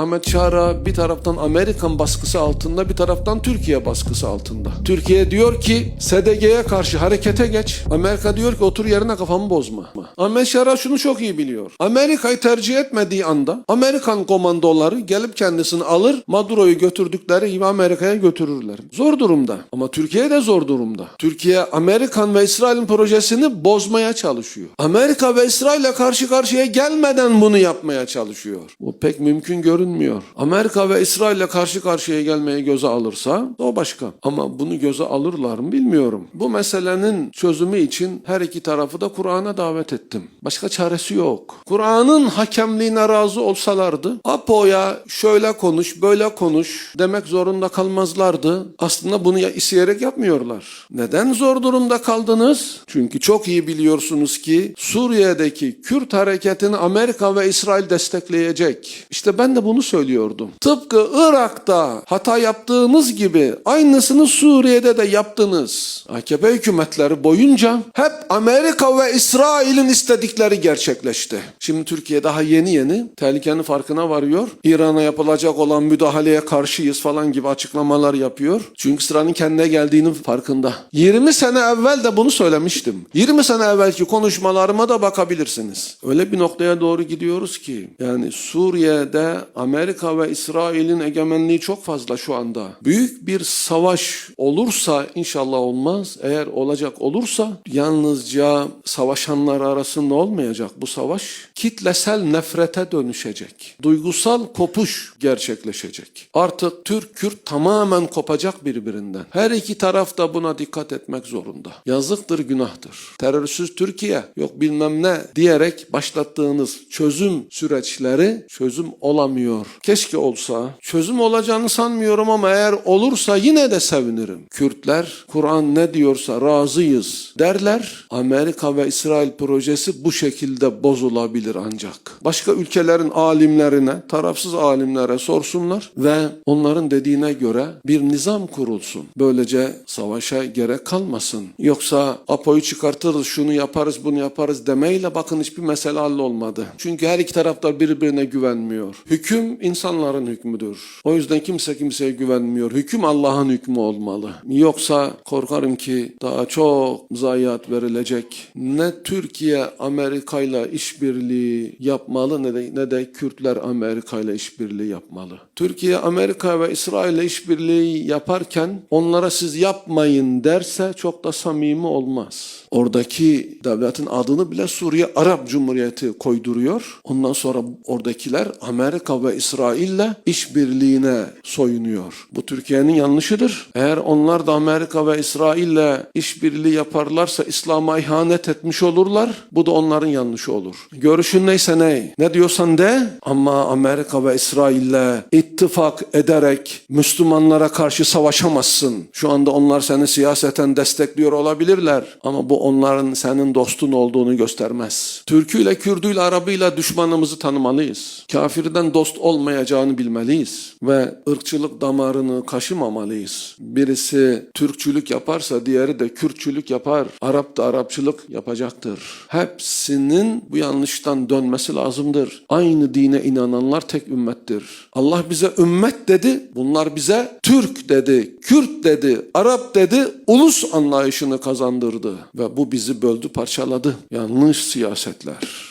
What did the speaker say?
Ahmet Çağrı bir taraftan Amerikan baskısı altında bir taraftan Türkiye baskısı altında. Türkiye diyor ki SDG'ye karşı harekete geç. Amerika diyor ki otur yerine kafamı bozma. Ahmet Çağrı şunu çok iyi biliyor. Amerika'yı tercih etmediği anda Amerikan komandoları gelip kendisini alır Maduro'yu götürdükleri gibi Amerika'ya götürürler. Zor durumda ama Türkiye de zor durumda. Türkiye Amerikan ve İsrail'in projesini bozmaya çalışıyor. Amerika ve İsrail'le karşı karşıya gelmeden bunu yapmaya çalışıyor. Bu pek mümkün görünmüyor. Amerika ve İsrail'le karşı karşıya gelmeyi göze alırsa o başka. Ama bunu göze alırlar mı bilmiyorum. Bu meselenin çözümü için her iki tarafı da Kur'an'a davet ettim. Başka çaresi yok. Kur'an'ın hakemliğine razı olsalardı Apo'ya şöyle konuş böyle konuş demek zorunda kalmazlardı. Aslında bunu ya isteyerek yapmıyorlar. Neden zor durumda kaldınız? Çünkü çok iyi biliyorsunuz ki Suriye'deki Kürt hareketini Amerika ve İsrail destekleyecek. İşte ben de bunu söylüyordum. Tıpkı Irak'ta hata yaptığınız gibi aynısını Suriye'de de yaptınız. AKP hükümetleri boyunca hep Amerika ve İsrail'in istedikleri gerçekleşti. Şimdi Türkiye daha yeni yeni tehlikenin farkına varıyor. İran'a yapılacak olan müdahaleye karşıyız falan gibi açıklamalar yapıyor. Çünkü sıranın kendine geldiğinin farkında. 20 sene evvel de bunu söylemiştim. 20 sene evvelki konuşmalarıma da bakabilirsiniz. Öyle bir noktaya doğru gidiyoruz ki yani Suriye'de Amerika ve İsrail'in egemenliği çok fazla şu anda. Büyük bir savaş olursa inşallah olmaz. Eğer olacak olursa yalnızca savaşanlar arasında olmayacak bu savaş. Kitlesel nefrete dönüşecek. Duygusal kopuş gerçekleşecek. Artık Türk-Kürt tamamen kopacak birbirinden. Her iki taraf da buna dikkat etmek zorunda. Yazıktır, günahtır. Terörsüz Türkiye yok bilmem ne diyerek başlattığınız çözüm süreçleri çözüm olamıyor. Keşke olsa. Çözüm olacağını sanmıyorum ama eğer olursa yine de sevinirim. Kürtler Kur'an ne diyorsa razıyız derler. Amerika ve İsrail projesi bu şekilde bozulabilir ancak. Başka ülkelerin alimlerine, tarafsız alimlere sorsunlar ve onların dediğine göre bir nizam kurulsun. Böylece savaşa gerek kalmasın. Yoksa Apo'yu çıkartırız, şunu yaparız, bunu yaparız demeyle bakın hiçbir mesele hallolmadı. Çünkü her iki taraftar birbirine güvenmiyor. Hüküm insanların hükmüdür. O yüzden kimse kimseye güvenmiyor. Hüküm Allah'ın hükmü olmalı. Yoksa korkarım ki daha çok zayiat verilecek. Ne Türkiye Amerika ile işbirliği yapmalı ne de, ne de Kürtler Amerika ile işbirliği yapmalı. Türkiye Amerika ve İsrail ile işbirliği yaparken onlara siz yapmayın derse çok da samimi olmaz. Oradaki devletin adını bile Suriye Arap Cumhuriyeti koyduruyor. Ondan sonra oradakiler Amerika ve İsrail'le işbirliğine soyunuyor. Bu Türkiye'nin yanlışıdır. Eğer onlar da Amerika ve İsrail'le işbirliği yaparlarsa İslam'a ihanet etmiş olurlar. Bu da onların yanlışı olur. Görüşün neyse ne? Ne diyorsan de ama Amerika ve İsrail'le ittifak ederek Müslümanlara karşı savaşamazsın. Şu anda onlar seni siyaseten destekliyor olabilirler ama bu onların senin dostun olduğunu göstermez. Türküyle, Kürdüyle, Arabıyla düşmanımızı tanımalıyız. Kafirden dost olmayacağını bilmeliyiz ve ırkçılık damarını kaşımamalıyız. Birisi Türkçülük yaparsa diğeri de Kürtçülük yapar. Arap da Arapçılık yapacaktır. Hepsinin bu yanlıştan dönmesi lazımdır. Aynı dine inananlar tek ümmettir. Allah bize ümmet dedi, bunlar bize Türk dedi, Kürt dedi, Arap dedi, ulus anlayışını kazandırdı ve bu bizi böldü, parçaladı. Yanlış siyasetler.